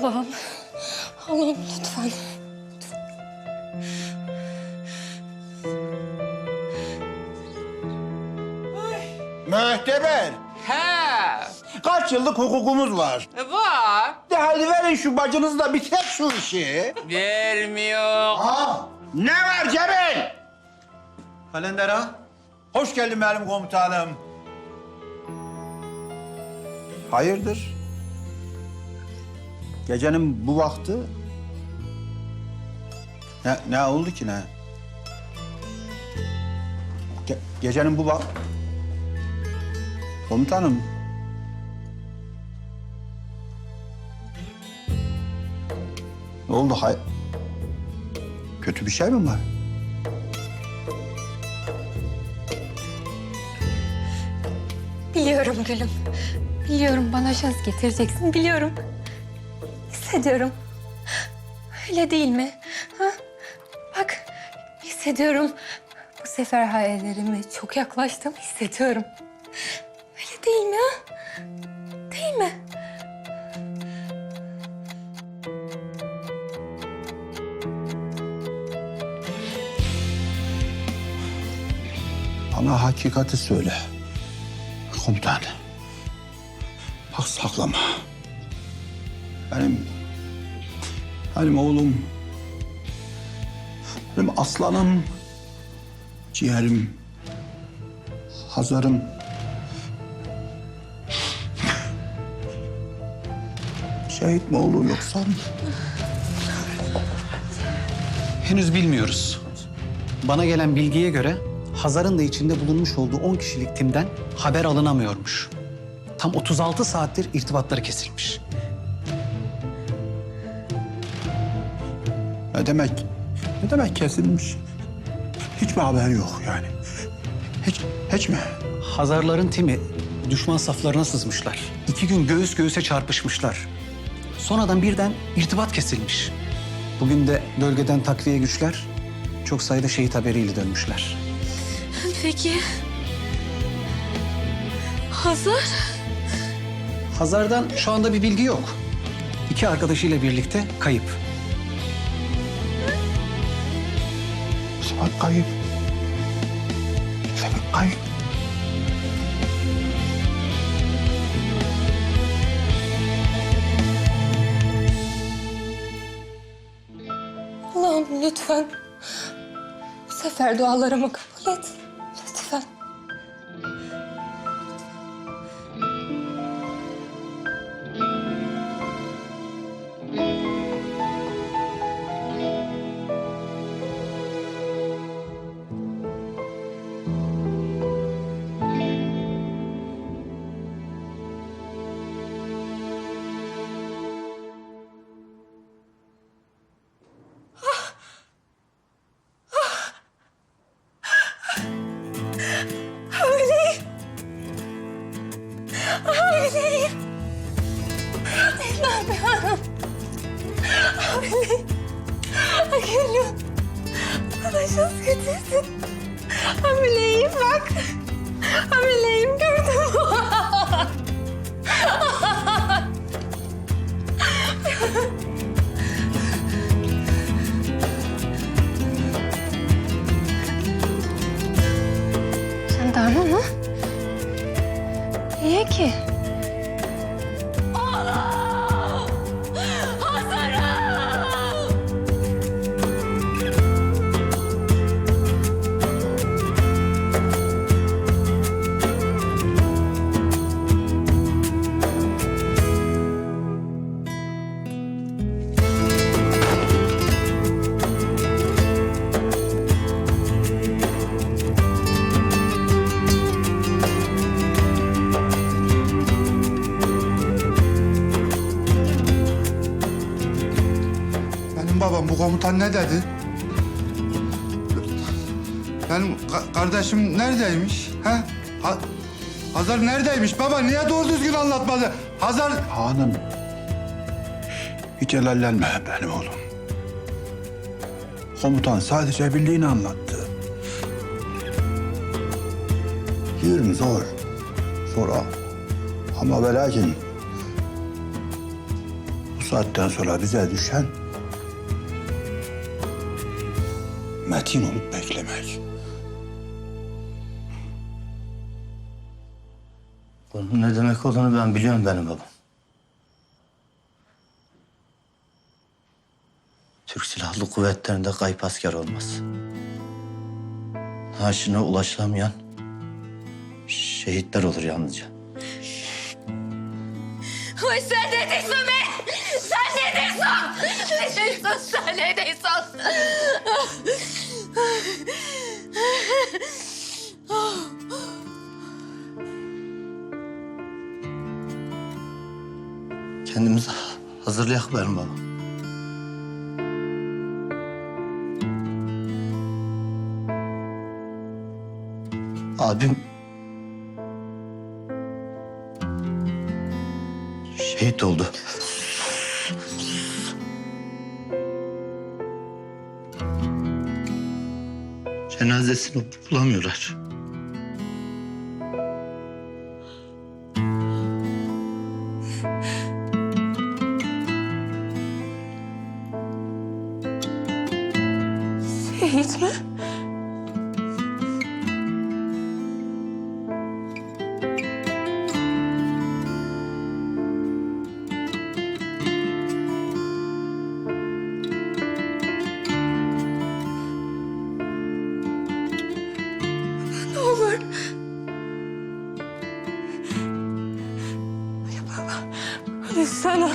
Allah'ım. Allah'ım lütfen. Mühteber. He, Kaç yıllık hukukumuz var. var. De hadi verin şu bacınızı da bitir şu işi. Vermiyor. Ha? Ne var Cemil? Kalender ha? Hoş geldin benim komutanım. Hayırdır? Gecenin bu vakti... Ne, ne oldu ki ne? Ge- gecenin bu vak... Komutanım. Ne oldu? Hay... Kötü bir şey mi var? Biliyorum gülüm. Biliyorum bana şans getireceksin. Biliyorum. Hissediyorum. Öyle değil mi? Ha? Bak hissediyorum. Bu sefer hayallerime çok yaklaştım. Hissediyorum. Öyle değil mi? Ha? Değil mi? Bana hakikati söyle. Komutan. Bak saklama. Benim... Benim oğlum... Benim aslanım... Ciğerim... Hazarım... Şehit mi olur yoksa? Henüz bilmiyoruz. Bana gelen bilgiye göre Hazar'ın da içinde bulunmuş olduğu 10 kişilik timden haber alınamıyormuş. Tam 36 saattir irtibatları kesilmiş. Ne demek? Ne demek kesilmiş? Hiçbir haber yok yani. Hiç, hiç mi? Hazarların timi düşman saflarına sızmışlar. İki gün göğüs göğüse çarpışmışlar. Sonradan birden irtibat kesilmiş. Bugün de bölgeden takviye güçler çok sayıda şehit haberiyle dönmüşler. Peki. Hazır. Hazar'dan şu anda bir bilgi yok. İki arkadaşıyla birlikte kayıp. Sebep kayıp. Sebep kayıp. Allah'ım lütfen. Bu sefer dualarımı kabul et. Abi. Abi. Abi. Geliyorum. Alacağız. Hamileyim bak. Hamileyim gördün? Benim babam bu komutan ne dedi? Benim ka- kardeşim neredeymiş? He? Ha- Hazar neredeymiş? Baba niye doğru düzgün anlatmadı? Hazar... Hanım. Hiç helallenme benim oğlum. Komutan sadece birliğini anlattı. Yürüm zor. Zor ha. Ama ve lakin bu saatten sonra bize düşen metin olup beklemek. Bunun ne demek olduğunu ben biliyorum benim babam. Türk Silahlı Kuvvetleri'nde kayıp asker olmaz. Naaşına ulaşılamayan şehitler olur yalnızca. Ay sen ne diyorsun be? Sen ne diyorsun? Ne diyorsun sen ne diyorsun? Benim babam. Abim şehit oldu. Cenazesini bulamıyorlar. Ne olur. Ya baba, hadi sana.